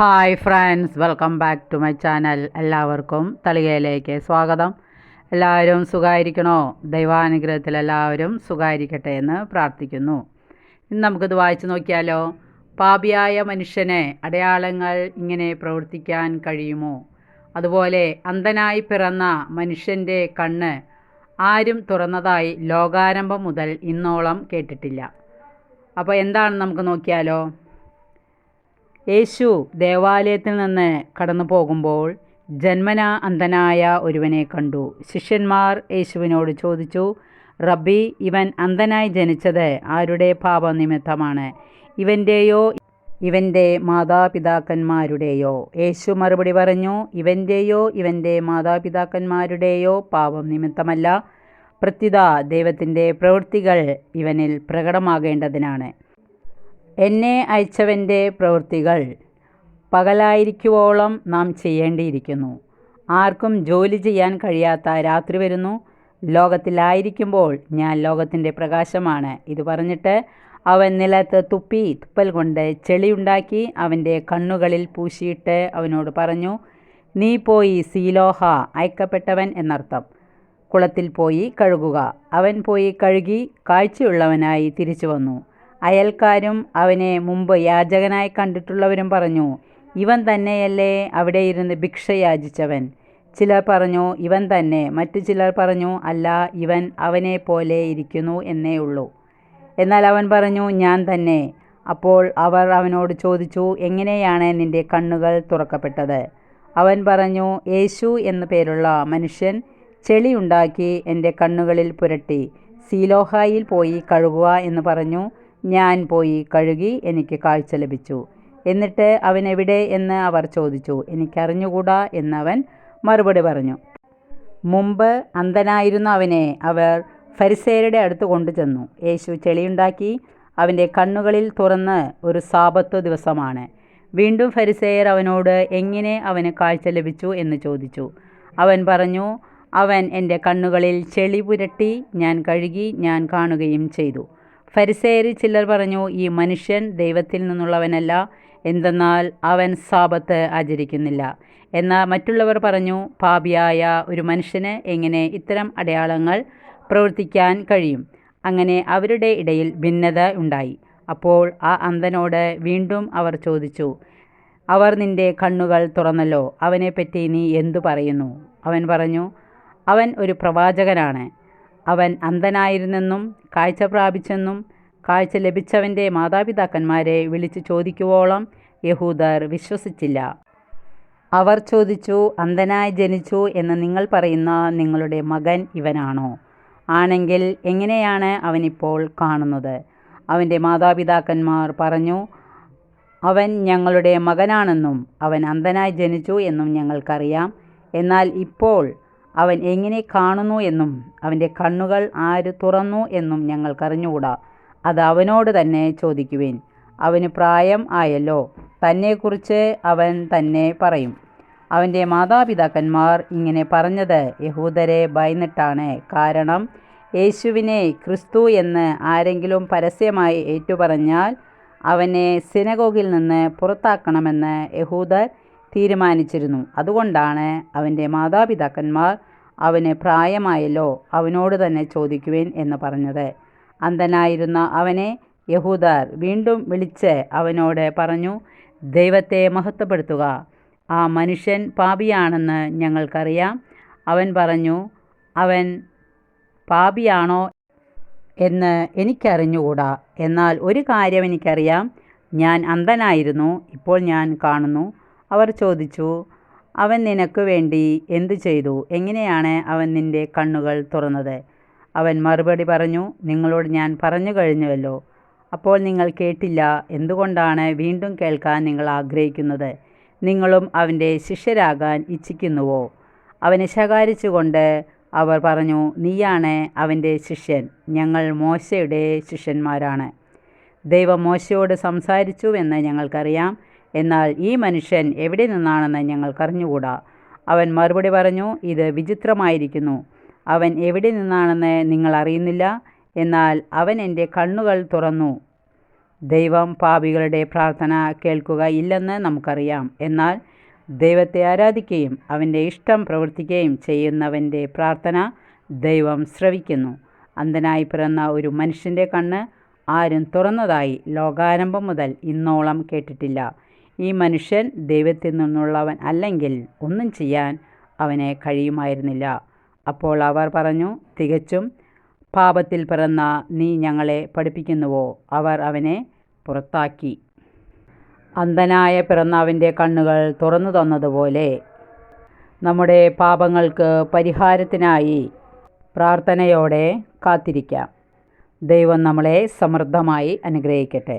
Hi friends welcome back to my channel. എല്ലാവർക്കും തളികയിലേക്ക് സ്വാഗതം. എല്ലാവരും സുഖമായിരിക്കണോ ദൈവാനുഗ്രഹത്തിൽ എല്ലാവരും സുഖമായിരിക്കട്ടെ എന്ന് പ്രാർത്ഥിക്കുന്നു. ഇന്ന് നമുക്കിത് വായിച്ചു നോക്കിയാലോ? പാപിയായ മനുഷ്യനെ അടയാളങ്ങൾ ഇങ്ങനെ പ്രവർത്തിക്കാൻ കഴിയുമോ? അതുപോലെ അന്ധനായി പിറന്ന മനുഷ്യന്റെ കണ്ണ് ആരും തുറന്നതായി ലോകാരംഭം മുതൽ ഇന്നോളം കേട്ടിട്ടില്ല. അപ്പോൾ എന്താണ് നമുക്ക് നോക്കിയാലോ? യേശു ദേവാലയത്തിൽ നിന്ന് കടന്നു പോകുമ്പോൾ ജന്മനാ അന്ധനായ ഒരുവനെ കണ്ടു. ശിഷ്യന്മാർ യേശുവിനോട് ചോദിച്ചു റബ്ബി ഇവൻ അന്ധനായി ജനിച്ചത് ആരുടെ പാപനിമിത്തമാണ്? ഇവന്റെയോ ഇവന്റെ മാതാപിതാക്കന്മാരുടെയോ? യേശു മറുപടി പറഞ്ഞു ഇവന്റെയോ ഇവന്റെ മാതാപിതാക്കന്മാരുടെയോ പാപം നിമിത്തമല്ല പ്രത്യുത ദൈവത്തിന്റെ പ്രവൃത്തികൾ ഇവനിൽ പ്രകടമാകേണ്ടതിനാണ്. എന്നെ അയച്ചവന്റെ പ്രവൃത്തികൾ പകലായിരിക്കുവോളം നാം ചെയ്യേണ്ടിയിരിക്കുന്നു. ആർക്കും ജോലി ചെയ്യാൻ കഴിയാത്ത രാത്രി വരുന്നു. ലോകത്തിലായിരിക്കുമ്പോൾ ഞാൻ ലോകത്തിന്റെ പ്രകാശമാണ്. ഇത് പറഞ്ഞിട്ട് അവൻ നിലത്ത് തുപ്പി തുപ്പൽ കൊണ്ട് ചെളിയുണ്ടാക്കി അവന്റെ കണ്ണുകളിൽ പൂശിയിട്ട് അവനോട് പറഞ്ഞു നീ പോയി സീലോഹ അയക്കപ്പെട്ടവൻ എന്നർത്ഥം. കുളത്തിൽ പോയി കഴുകുക. അവൻ പോയി കഴുകി കാഴ്ചയുള്ളവനായി തിരിച്ചു വന്നു. അയൽക്കാരും അവനെ മുമ്പ് യാചകനായി കണ്ടിട്ടുള്ളവരും പറഞ്ഞു ഇവൻ തന്നെയല്ലേ അവിടെ ഇരുന്ന് ഭിക്ഷ യാചിച്ചവൻ? ചിലർ പറഞ്ഞു ഇവൻ തന്നെ. മറ്റു ചിലർ പറഞ്ഞു അല്ല ഇവൻ അവനെ പോലെ ഇരിക്കുന്നു എന്നേ ഉള്ളൂ. എന്നാൽ അവൻ പറഞ്ഞു ഞാൻ തന്നെ. അപ്പോൾ അവർ അവനോട് ചോദിച്ചു എങ്ങനെയാണ് നിന്റെ കണ്ണുകൾ തുറക്കപ്പെട്ടത്? അവൻ പറഞ്ഞു യേശു എന്നു പേരുള്ള മനുഷ്യൻ ചെളിയുണ്ടാക്കി എന്റെ കണ്ണുകളിൽ പുരട്ടി സീലോഹായിൽ പോയി കഴുകുക എന്ന് പറഞ്ഞു ഞാൻ പോയി കഴുകി എനിക്ക് കാഴ്ച ലഭിച്ചു. എന്നിട്ട് അവൻ എവിടെ എന്ന് അവർ ചോദിച്ചു. എനിക്കറിഞ്ഞുകൂടാ എന്നവൻ മറുപടി പറഞ്ഞു. മുമ്പ് അന്ധനായിരുന്ന അവനെ. അവർ ഫരിസേരുടെ അടുത്ത് കൊണ്ടുചെന്നു. യേശു ചെളിയുണ്ടാക്കി അവന്റെ കണ്ണുകളിൽ തുറന്ന് ഒരു സാപത്വ ദിവസമാണ്. വീണ്ടും ഫരിസേയർ അവനോട് എങ്ങനെ അവന് കാഴ്ച ലഭിച്ചു എന്ന് ചോദിച്ചു. അവൻ പറഞ്ഞു അവൻ എന്റെ കണ്ണുകളിൽ ചെളി പുരട്ടി ഞാൻ കഴുകി ഞാൻ കാണുകയും ചെയ്തു. ഫരിസേരി ചിലർ പറഞ്ഞു ഈ മനുഷ്യൻ ദൈവത്തിൽ നിന്നുള്ളവനല്ല. എന്തെന്നാൽ അവൻ സാപത്ത് ആചരിക്കുന്നില്ല. എന്നാൽ മറ്റുള്ളവർ പറഞ്ഞു പാപിയായ ഒരു മനുഷ്യന് എങ്ങനെ ഇത്തരം അടയാളങ്ങൾ പ്രവർത്തിക്കാൻ കഴിയും? അങ്ങനെ അവരുടെ ഇടയിൽ ഭിന്നത ഉണ്ടായി. അപ്പോൾ ആ അന്ധനോട് വീണ്ടും അവർ ചോദിച്ചു അവർ നിന്റെ കണ്ണുകൾ തുറന്നല്ലോ. അവനെപ്പറ്റി നീ എന്തു പറയുന്നു? അവൻ പറഞ്ഞു അവൻ ഒരു പ്രവാചകനാണ്. അവൻ അന്ധനായിരുന്നെന്നും കാഴ്ച പ്രാപിച്ചെന്നും കാഴ്ച ലഭിച്ചവന്റെ മാതാപിതാക്കന്മാരെ വിളിച്ചു ചോദിക്കുവോളം യഹൂദർ വിശ്വസിച്ചില്ല. അവർ ചോദിച്ചു അന്ധനായി ജനിച്ചു എന്ന് നിങ്ങൾ പറയുന്ന നിങ്ങളുടെ മകൻ ഇവനാണോ? ആണെങ്കിൽ എങ്ങനെയാണ് അവനിപ്പോൾ കാണുന്നത്? അവന്റെ മാതാപിതാക്കന്മാർ പറഞ്ഞു അവൻ ഞങ്ങളുടെ മകനാണെന്നും അവൻ അന്ധനായി ജനിച്ചു എന്നും ഞങ്ങൾക്കറിയാം. എന്നാൽ ഇപ്പോൾ അവൻ എങ്ങനെ കാണുന്നു എന്നും അവന്റെ കണ്ണുകൾ ആര് തുറന്നു എന്നും ഞങ്ങൾക്കറിഞ്ഞുകൂടാ. അത് അവനോട് തന്നെ ചോദിക്കുവേൻ. അവന് പ്രായം ആയല്ലോ തന്നെക്കുറിച്ച് അവൻ തന്നെ പറയും. അവന്റെ മാതാപിതാക്കന്മാർ ഇങ്ങനെ പറഞ്ഞത് യഹൂദരെ ഭയന്നിട്ടാണ്. കാരണം യേശുവിനെ ക്രിസ്തു എന്ന് ആരെങ്കിലും പരസ്യമായി ഏറ്റുപറഞ്ഞാൽ അവനെ സിനഗോഗിൽ നിന്ന് പുറത്താക്കണമെന്ന് യഹൂദർ തീരുമാനിച്ചിരുന്നു. അതുകൊണ്ടാണ് അവന്റെ മാതാപിതാക്കന്മാർ അവന് പ്രായമായല്ലോ അവനോട് തന്നെ ചോദിക്കുവേൻ എന്ന് പറഞ്ഞത്. അന്ധനായിരുന്ന അവനെ യഹൂദാർ വീണ്ടും വിളിച്ച് അവനോട് പറഞ്ഞു ദൈവത്തെ മഹത്വപ്പെടുത്തുക. ആ മനുഷ്യൻ പാപിയാണെന്ന് ഞങ്ങൾക്കറിയാം. അവൻ പറഞ്ഞു അവൻ പാപിയാണോ എന്ന് എനിക്കറിഞ്ഞുകൂടാ. എന്നാൽ ഒരു കാര്യം എനിക്കറിയാം. ഞാൻ അന്ധനായിരുന്നു. ഇപ്പോൾ ഞാൻ കാണുന്നു. അവർ ചോദിച്ചു അവൻ നിനക്ക് വേണ്ടി എന്തു ചെയ്തു? എങ്ങനെയാണ് അവൻ നിന്റെ കണ്ണുകൾ തുറന്നത്? അവൻ മറുപടി പറഞ്ഞു നിങ്ങളോട് ഞാൻ പറഞ്ഞു കഴിഞ്ഞുവല്ലോ. അപ്പോൾ നിങ്ങൾ കേട്ടില്ല. എന്തുകൊണ്ടാണ് വീണ്ടും കേൾക്കാൻ നിങ്ങൾ ആഗ്രഹിക്കുന്നത്? നിങ്ങളും അവന്റെ ശിഷ്യരാകാൻ ഇച്ഛിക്കുന്നുവോ? അവനെ ശകാരിച്ചുകൊണ്ട് അവർ പറഞ്ഞു നീയാണ് അവന്റെ ശിഷ്യൻ. ഞങ്ങൾ മോശയുടെ ശിഷ്യന്മാരാണ്. ദൈവം മോശയോട് സംസാരിച്ചുവെന്ന് ഞങ്ങൾക്കറിയാം. എന്നാൽ ഈ മനുഷ്യൻ എവിടെ നിന്നാണെന്ന് ഞങ്ങൾക്കറിഞ്ഞുകൂടാ. അവൻ മറുപടി പറഞ്ഞു ഇത് വിചിത്രമായിരിക്കുന്നു. അവൻ എവിടെ നിന്നാണെന്ന് നിങ്ങൾ അറിയുന്നില്ല. എന്നാൽ അവൻ എന്റെ കണ്ണുകൾ തുറന്നു. ദൈവം പാപികളുടെ പ്രാർത്ഥന കേൾക്കുക ഇല്ലെന്ന് നമുക്കറിയാം. എന്നാൽ ദൈവത്തെ ആരാധിക്കുകയും അവന്റെ ഇഷ്ടം പ്രവർത്തിക്കുകയും ചെയ്യുന്നവന്റെ പ്രാർത്ഥന ദൈവം ശ്രവിക്കുന്നു. അന്ധനായി പിറന്ന ഒരു മനുഷ്യന്റെ കണ്ണ് ആരും തുറന്നതായി ലോകാരംഭം മുതൽ ഇന്നോളം കേട്ടിട്ടില്ല. ഈ മനുഷ്യൻ ദൈവത്തിൽ നിന്നുള്ളവൻ അല്ലെങ്കിൽ ഒന്നും ചെയ്യാൻ അവനെ കഴിയുമായിരുന്നില്ല. അപ്പോൾ അവർ പറഞ്ഞു തികച്ചും പാപത്തിൽ പിറന്ന നീ ഞങ്ങളെ പഠിപ്പിക്കുന്നുവോ? അവർ അവനെ പുറത്താക്കി. അന്ധനായ പിറന്നാവിന്റെ കണ്ണുകൾ തുറന്നു തന്നതുപോലെ നമ്മുടെ പാപങ്ങൾക്ക് പരിഹാരത്തിനായി പ്രാർത്ഥനയോടെ കാത്തിരിക്കാം. ദൈവം നമ്മളെ സമൃദ്ധമായി അനുഗ്രഹിക്കട്ടെ.